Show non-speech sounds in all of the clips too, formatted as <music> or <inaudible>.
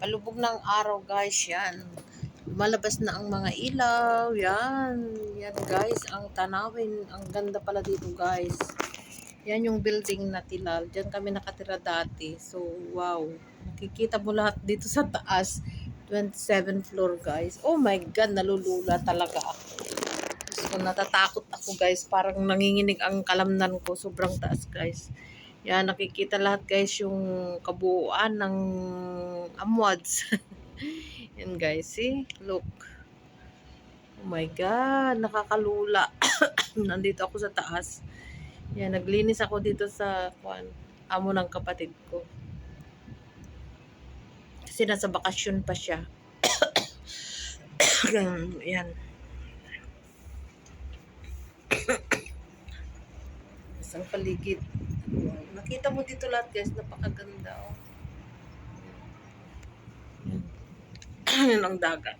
Palubog ng araw guys, yan. Lumalabas na ang mga ilaw, yan. Yan guys, ang tanawin. Ang ganda pala dito guys. Yan yung building na Tilal. Diyan kami nakatira dati. So, wow. Nakikita mo lahat dito sa taas. 27 floor guys. Oh my God, nalulula talaga ako. So, natatakot ako guys. Parang nanginginig ang kalamnan ko. Sobrang taas guys. Yan, nakikita lahat guys yung kabuuan ng amwads. <laughs> Yan guys, see? Look. Oh my God, nakakalula. <coughs> Nandito ako sa taas. Yan, naglinis ako dito sa kwan, amo ng kapatid ko. Kasi nasa bakasyon pa siya. <coughs> Yan. <coughs> Isang paligid. Nakita mo dito lahat guys, napakaganda oh. Yan. <clears throat> Ang dagat.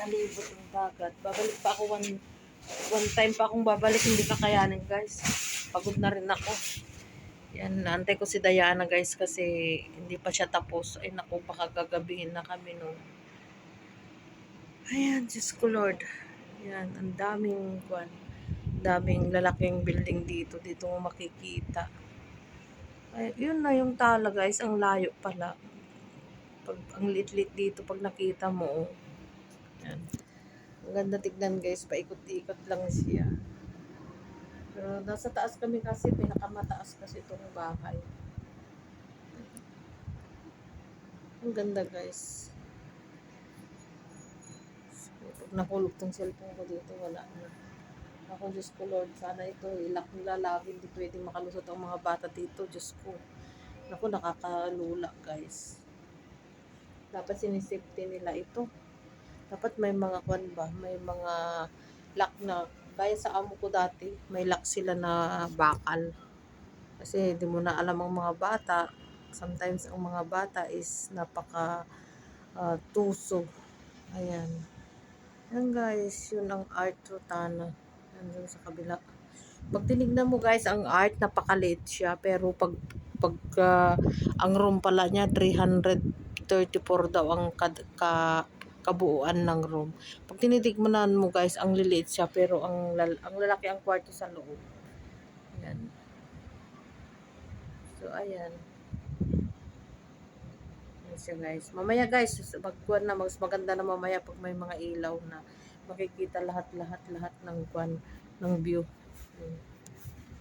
Palibot ng dagat. Babalik pa ako one, one time pa akong babalik, hindi kakayanin guys. Pagod na rin ako. Yan, naantay ko si Diana guys kasi hindi pa siya tapos. Ay naku, baka gagabihin na kami no. Ayan, Diyos ko Lord. Yan, ang daming kwan. Daming lalaking building dito. Dito mo makikita. Ay, yun na yung tala guys. Ang layo pala. Pag, ang lit-lit dito pag nakita mo. oh. Yan. Ang ganda tignan guys. Paikot-ikot lang siya. Pero nasa taas kami kasi pinakamataas kasi itong bahay. Ang ganda guys. So, pag nahulog tong cellphone ko dito, wala na. Ako, Diyos ko Lord, sana ito ilak nila lagi. Hindi pwedeng makalusot ang mga bata dito, Diyos ko. Naku, nakakalula guys. Dapat sinisafety nila ito. Dapat may mga kwan ba, may mga lock na Gaya sa amo ko dati, may lock sila na bakal. Kasi di mo na alam ang mga bata. Sometimes ang mga bata is napaka ah, tuso. Ayan. Yan guys, yun ang art rotana. Dun sa kabila. Pag tinignan mo guys, ang art napakaliit siya. Pero pag, pag ah, ang room pala niya, 334 daw ang kad, ka, kabuuan ng room. Pag tinitigmanan mo guys, ang liliit siya pero ang lal- ang lalaki ang kwarto sa loob. Ayan. So ayan. Ayan siya guys. Mamaya guys, magkuhan na mas maganda na mamaya pag may mga ilaw na makikita lahat-lahat lahat ng kwan ng view.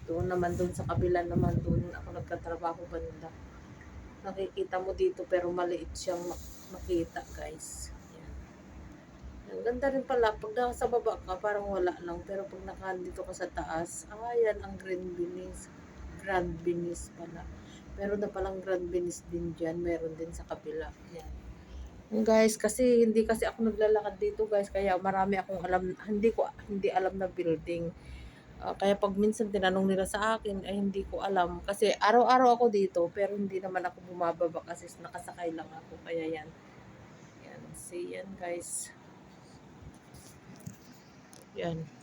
Doon naman doon sa kabila naman doon ako nagkatrabaho banda. Nakikita mo dito pero maliit siyang mak- makita guys. Ayan. Ang ganda rin pala. Pag nasa baba ka, parang wala lang. Pero pag nakandito ka sa taas, ah, yan ang Grand Venice. Grand Venice pala. Meron na palang Grand Venice din dyan. Meron din sa kabila. Yan. Guys, kasi hindi kasi ako naglalakad dito guys. Kaya marami akong alam. Hindi ko hindi alam na building. Ah, kaya pag minsan tinanong nila sa akin, ay hindi ko alam. Kasi araw-araw ako dito, pero hindi naman ako bumababa kasi nakasakay lang ako. Kaya yan. Yan. See yan guys. Yan.